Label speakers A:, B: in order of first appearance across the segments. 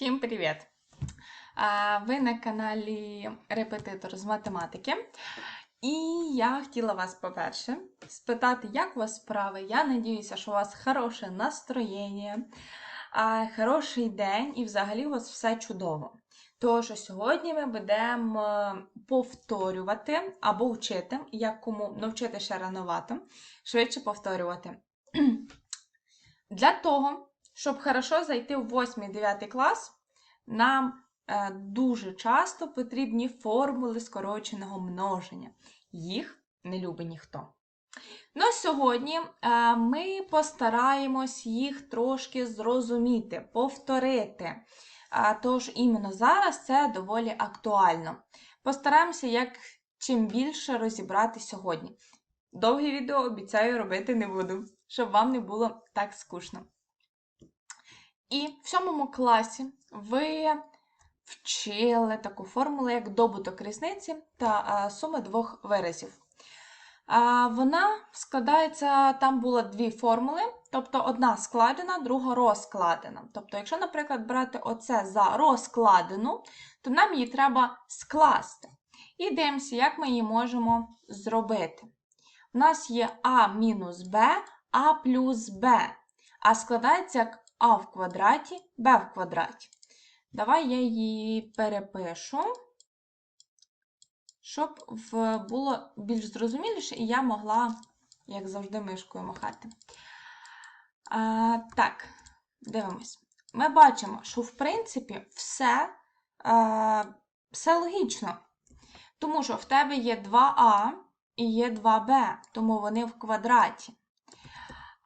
A: Всім привіт! Ви на каналі Репетитор з математики. І я хотіла вас, по-перше, спитати, як у вас справи. Я надіюся, що у вас хороше настроєння, хороший день і взагалі у вас все чудово. Тож сьогодні ми будемо повторювати або вчити, як кому навчити ще рановато, швидше повторювати. Для того, щоб хорошо зайти в 8-9 клас, нам е, дуже часто потрібні формули скороченого множення. Їх не любить ніхто. Ну, сьогодні е, ми постараємось їх трошки зрозуміти, повторити. Тож іменно зараз це доволі актуально. Постараємося як чим більше розібрати сьогодні. Довге відео обіцяю робити не буду, щоб вам не було так скучно. І в сьомому класі ви вчили таку формулу, як добуток різниці та суми двох виразів. Вона складається, там було дві формули, тобто одна складена, друга розкладена. Тобто, якщо, наприклад, брати оце за розкладену, то нам її треба скласти. І дивимося, як ми її можемо зробити. У нас є А мінус Б, А плюс Б, а складається як А в квадраті, Б в квадраті. Давай я її перепишу, щоб було більш зрозуміліше, і я могла, як завжди, мишкою махати. А, так, дивимось. Ми бачимо, що, в принципі, все, а, все логічно. Тому що в тебе є 2а і є 2b, тому вони в квадраті.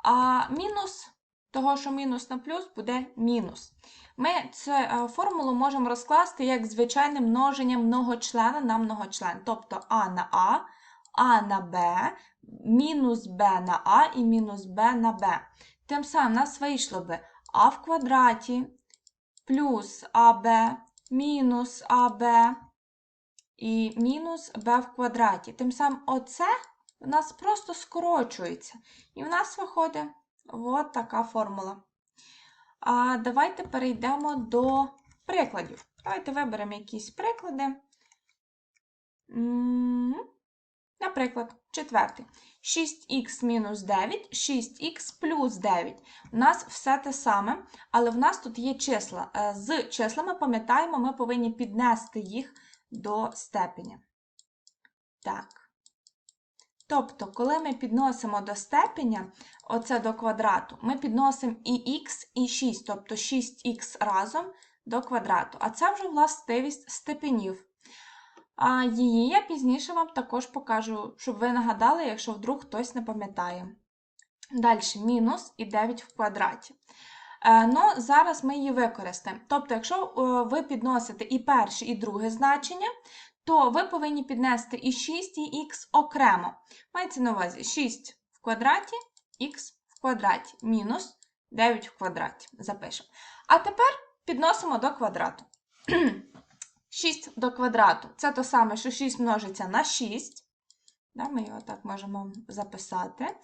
A: А мінус того, що мінус на плюс, буде мінус. Ми цю е, формулу можемо розкласти як звичайне множення многочлена на многочлен. Тобто а на а, а на б, мінус b на а і мінус b на b. Тим самим у нас вийшло би а в квадраті плюс аб мінус аб і мінус b в квадраті. Тим самим оце у нас просто скорочується. І в нас виходить от така формула. А давайте перейдемо до прикладів. Давайте виберемо якісь приклади. Наприклад, четвертий. 6х мінус 9, 6х плюс 9. У нас все те саме, але в нас тут є числа. Е, З числами, пам'ятаємо, ми повинні піднести їх до степеня. Так. Тобто, коли ми підносимо до степеня, оце до квадрату, ми підносимо і х, і 6, тобто 6х разом до квадрату. А це вже властивість степенів. А її я пізніше вам також покажу, щоб ви нагадали, якщо вдруг хтось не пам'ятає. Далі мінус і 9 в квадраті. Е, ну, зараз ми її використаємо. Тобто, якщо е, ви підносите і перше, і друге значення, то ви повинні піднести і 6, і х окремо. Мається на увазі 6 в квадраті, х в квадраті, мінус 9 в квадраті. Запишемо. А тепер підносимо до квадрату. 6 до квадрату це то саме, що 6 множиться на 6. Ми його так можемо записати.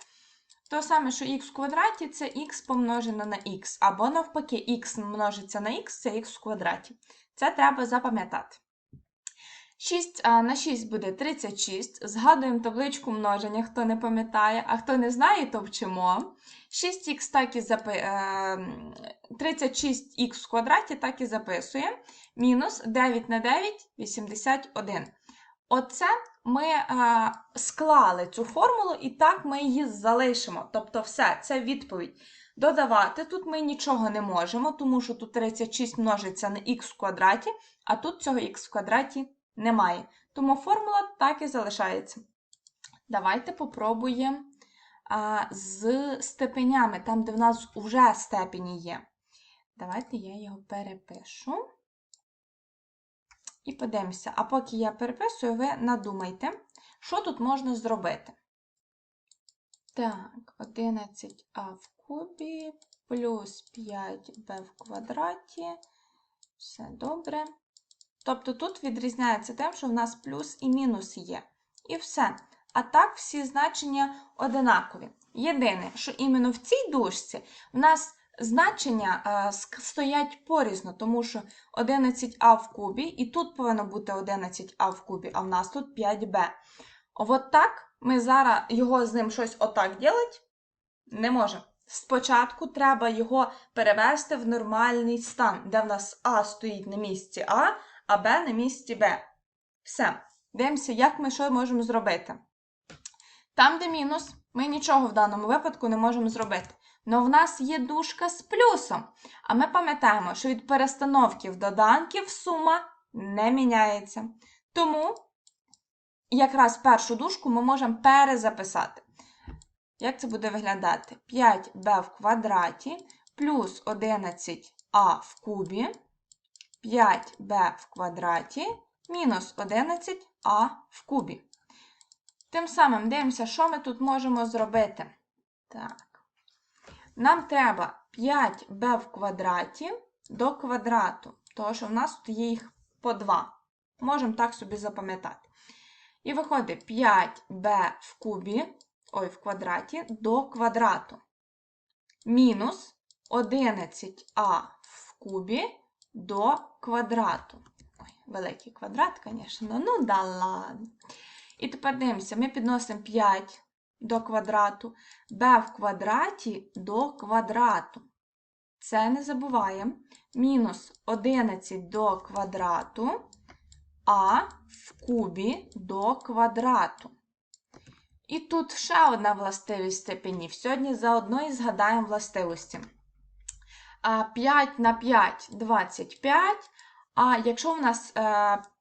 A: То саме, що х в квадраті це х помножене на х. Або навпаки, х множиться на х це х в квадраті. Це треба запам'ятати. 6 а, на 6 буде 36. Згадуємо табличку множення, хто не пам'ятає, а хто не знає, то вчимо. 6х так і запи... е, 36х в квадраті так і записуємо. Мінус 9 на 9 81. Оце ми е, склали цю формулу, і так ми її залишимо. Тобто, все, це відповідь. Додавати тут ми нічого не можемо, тому що тут 36 множиться на х в квадраті, а тут цього х в квадраті немає. Тому формула так і залишається. Давайте попробуємо з степенями, там, де в нас вже степені є. Давайте я його перепишу. І подивимося. А поки я переписую, ви надумайте, що тут можна зробити. Так, 11а в кубі плюс 5b в квадраті. Все добре. Тобто тут відрізняється тим, що в нас плюс і мінус є. І все. А так всі значення одинакові. Єдине, що іменно в цій дужці в нас значення е, стоять порізно, тому що 11а в кубі, і тут повинно бути 11а в кубі, а в нас тут 5b. От так ми зараз його з ним щось отак ділить не можемо. Спочатку треба його перевести в нормальний стан, де в нас А стоїть на місці А, а Б на місці Б. Все. Дивимося, як ми що можемо зробити. Там, де мінус, ми нічого в даному випадку не можемо зробити. Но в нас є дужка з плюсом. А ми пам'ятаємо, що від перестановки в доданків сума не міняється. Тому якраз першу дужку ми можемо перезаписати. Як це буде виглядати? 5b в квадраті плюс 11а в кубі, 5b в квадраті мінус 11а в кубі. Тим самим дивимося, що ми тут можемо зробити. Так. Нам треба 5b в квадраті до квадрату, тому що в нас тут є їх по 2. Можемо так собі запам'ятати. І виходить 5b в кубі, ой, в квадраті до квадрату. Мінус 11а в кубі до квадрату. Ой, великий квадрат, звісно. Ну да ладно. І тепер дивимося, ми підносимо 5 до квадрату, b в квадраті до квадрату. Це не забуваємо. Мінус 11 до квадрату, а в кубі до квадрату. І тут ще одна властивість степенів. Сьогодні заодно і згадаємо властивості. А 5 на 5 25. А якщо у нас е,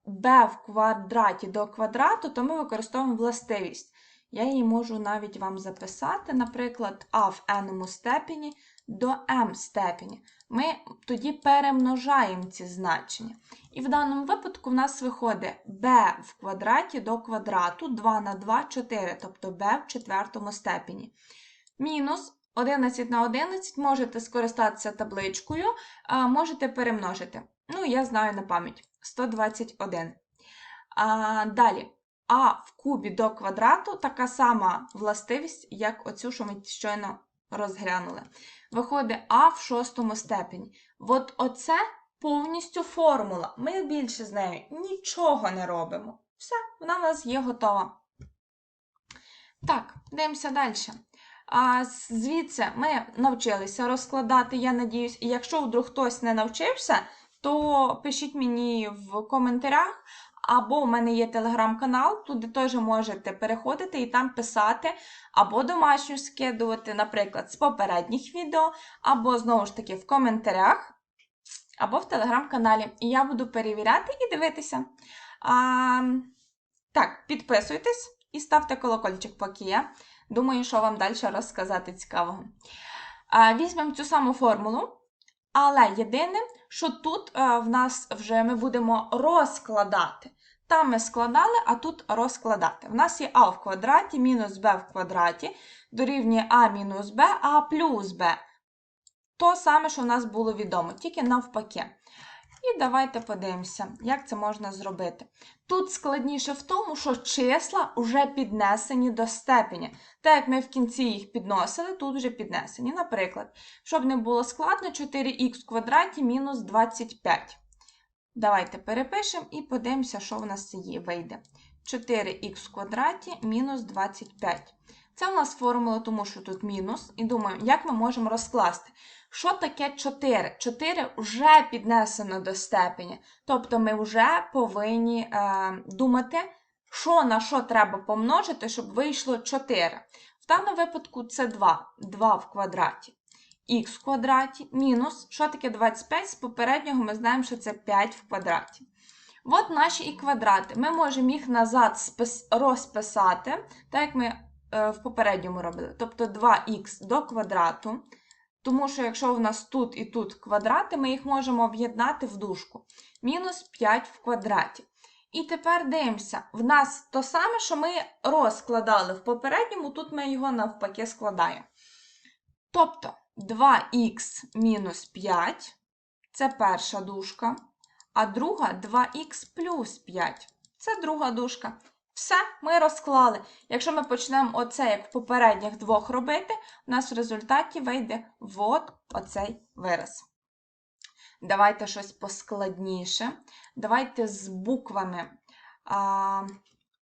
A: b в квадраті до квадрату, то ми використовуємо властивість. Я її можу навіть вам записати, наприклад, а в n степені до m степені. Ми тоді перемножаємо ці значення. І в даному випадку в нас виходить b в квадраті до квадрату 2 на 2 4, тобто b в четвертому степені. Мінус 11 на 11 можете скористатися табличкою, а можете перемножити. Ну, я знаю на пам'ять 121. А, далі. А в кубі до квадрату така сама властивість, як оцю, що ми щойно розглянули. Виходить А в шостому степені. От оце повністю формула. Ми більше з нею нічого не робимо. Все, вона в нас є готова. Так, дивимося далі. А звідси ми навчилися розкладати, я надіюсь, і якщо вдруг хтось не навчився, то пишіть мені в коментарях, або в мене є телеграм-канал, туди теж можете переходити і там писати, або домашню скидувати, наприклад, з попередніх відео, або знову ж таки в коментарях, або в телеграм-каналі. І я буду перевіряти і дивитися. А, Так, підписуйтесь і ставте колокольчик, поки я. Думаю, що вам далі розказати цікавого. Візьмемо цю саму формулу, але єдине, що тут в нас вже ми будемо розкладати. Там ми складали, а тут розкладати. В нас є а в квадраті мінус b в квадраті дорівнює а мінус b, а плюс b. То саме, що в нас було відомо, тільки навпаки. І давайте подивимося, як це можна зробити. Тут складніше в тому, що числа вже піднесені до степені. Так як ми в кінці їх підносили, тут вже піднесені. Наприклад, щоб не було складно, 4х в квадраті мінус 25. Давайте перепишемо і подивимося, що в нас є, вийде. 4х в квадраті мінус 25. Це у нас формула, тому що тут мінус. І думаю, як ми можемо розкласти. Що таке 4? 4 вже піднесено до степені. Тобто ми вже повинні е, думати, що на що треба помножити, щоб вийшло 4. В даному випадку це 2. 2 в квадраті. Х в квадраті мінус, що таке 25? З попереднього ми знаємо, що це 5 в квадраті. От наші і квадрати. Ми можемо їх назад розписати, так як ми в попередньому робили. Тобто 2х до квадрату. Тому що якщо в нас тут і тут квадрати, ми їх можемо об'єднати в дужку. Мінус 5 в квадраті. І тепер дивимося, в нас то саме, що ми розкладали в попередньому, тут ми його навпаки складаємо. Тобто 2х мінус 5 це перша дужка, а друга 2х плюс 5 це друга дужка. Все, ми розклали. Якщо ми почнемо оце, як в попередніх двох робити, у нас в результаті вийде от оцей вираз. Давайте щось поскладніше. Давайте з буквами а,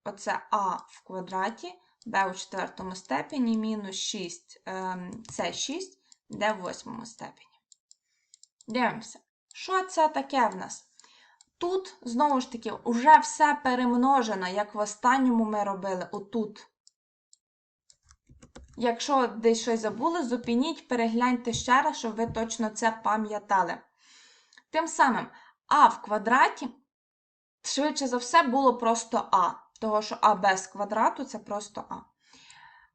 A: оце А в квадраті, Б у четвертому степені, мінус 6, ем, це 6, Д в восьмому степені. Дивимося. Що це таке в нас? Тут, знову ж таки, вже все перемножено, як в останньому ми робили отут. Якщо десь щось забули, зупиніть, перегляньте ще раз, щоб ви точно це пам'ятали. Тим самим а в квадраті, швидше за все, було просто а, того що а без квадрату це просто а.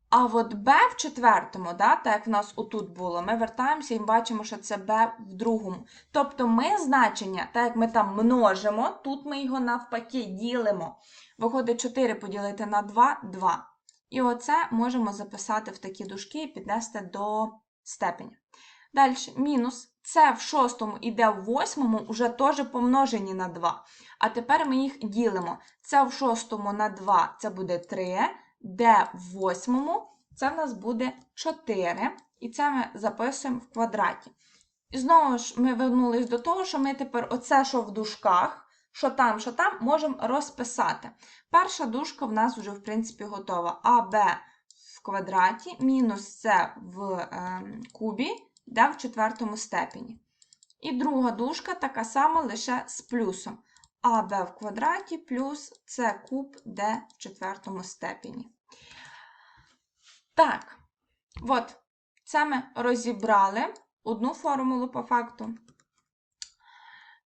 A: А от b в четвертому, да, так як в нас отут було, ми вертаємося і бачимо, що це b в другому. Тобто ми значення, так як ми там множимо, тут ми його навпаки ділимо. Виходить 4 поділити на 2 2. І оце можемо записати в такі дужки і піднести до степеня. Далі, мінус. Це в шостому іде в восьмому, вже теж помножені на 2. А тепер ми їх ділимо. Це в шостому на 2 це буде 3, де в восьмому це в нас буде 4. І це ми записуємо в квадраті. І знову ж ми вернулись до того, що ми тепер оце, що в дужках, що там, що там, можемо розписати. Перша дужка в нас вже, в принципі, готова. АБ в квадраті мінус С в е, кубі, де в четвертому степені. І друга дужка така сама, лише з плюсом. АБ в квадраті плюс С куб, де в четвертому степені. Так, от, це ми розібрали одну формулу по факту.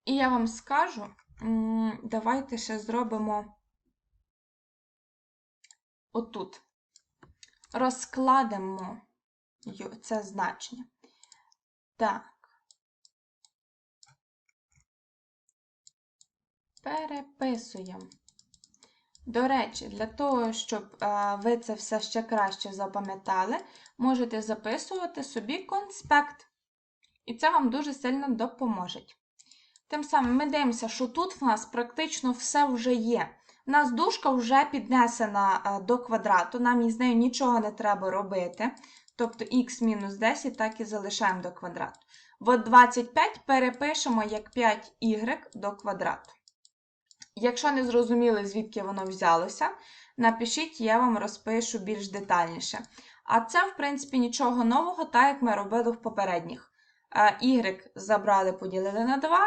A: І я вам скажу, давайте ще зробимо отут. Розкладемо це значення. Так. Переписуємо. До речі, для того, щоб е, ви це все ще краще запам'ятали, можете записувати собі конспект. І це вам дуже сильно допоможе. Тим самим ми дивимося, що тут в нас практично все вже є. У нас дужка вже піднесена е, до квадрату, нам із нею нічого не треба робити. Тобто х-10 так і залишаємо до квадрату. От 25 перепишемо як 5y до квадрату. Якщо не зрозуміли, звідки воно взялося, напишіть, я вам розпишу більш детальніше. А це, в принципі, нічого нового, так як ми робили в попередніх. Y забрали, поділили на 2.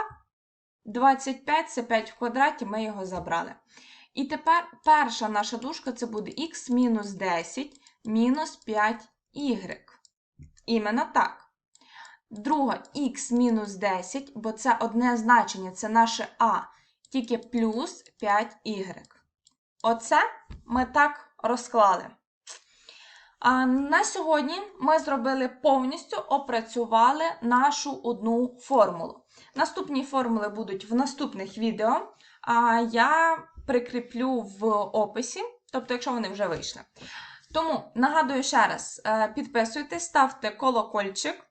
A: 25 це 5 в квадраті, ми його забрали. І тепер перша наша дужка це буде х мінус 10 мінус 5y. Іменно так. Друга х мінус 10, бо це одне значення, це наше а, тільки плюс 5y. Оце ми так розклали. А на сьогодні ми зробили повністю опрацювали нашу одну формулу. Наступні формули будуть в наступних відео, а я прикріплю в описі, тобто, якщо вони вже вийшли. Тому нагадую ще раз: е, підписуйтесь, ставте колокольчик,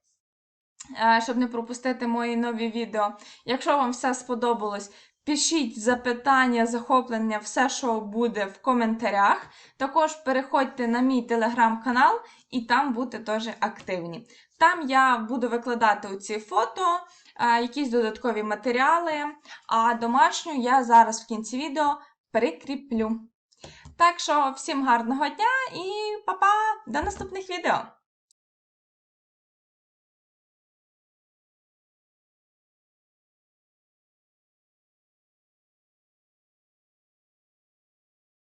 A: е, щоб не пропустити мої нові відео. Якщо вам все сподобалось, пишіть запитання, захоплення, все, що буде в коментарях. Також переходьте на мій телеграм-канал і там будьте теж активні. Там я буду викладати оці фото, е, якісь додаткові матеріали, а домашню я зараз в кінці відео прикріплю. Так що всім гарного дня і па-па! До наступних відео!